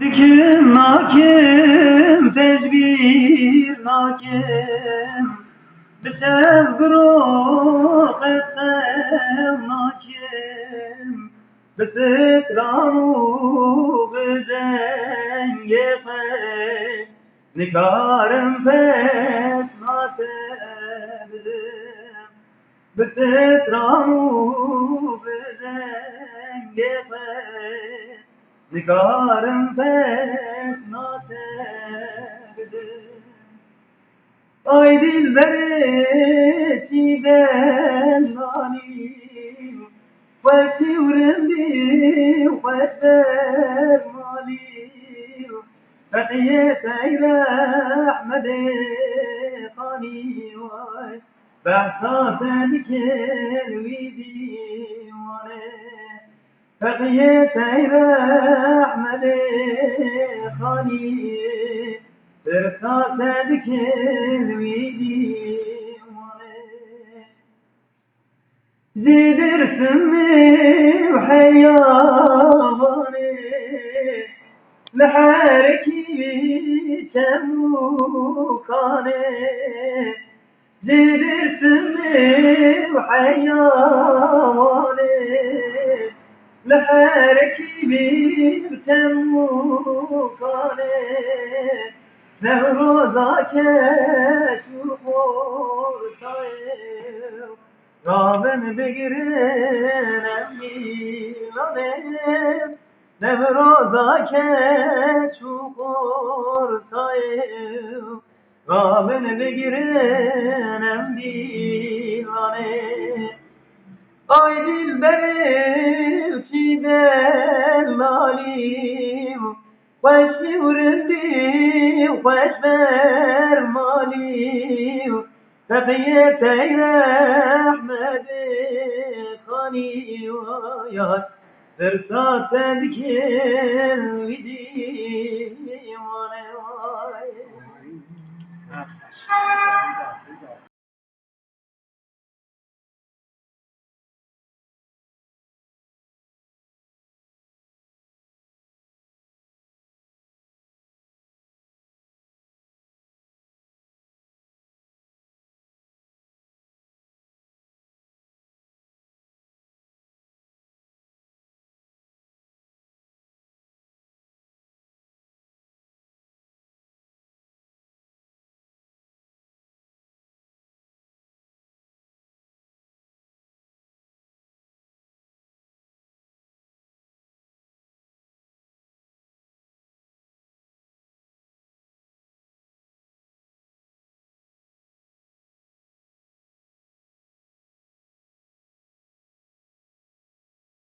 Dikim nakim, tecbir nakim Bisev gro qesem nakim Bisitranu bizenge qe Nikarim pes natebdim Bisitranu bizenge qe Nigarım pek naserdir Ay dilbere çiben alim Ve çivrim bir ve sermalim بقيت إلى أحمد قاني وبعثات لكي بقيت إلى أحمد خاني ارتاصدك الويدي زيد ارسمي وحياباني لحاركي تموكاني زيد ارسمي وحياباني Mehereki bir temmukane Nevroza keşu ortaya Ravem begirem bilane Nevroza keşu ortaya Ravem begirem bilane dilberim çiğden malim Veşli vurindi veş vermalim Tefiyet eyle Ahmet'i khani vayat. Versat edkin vidi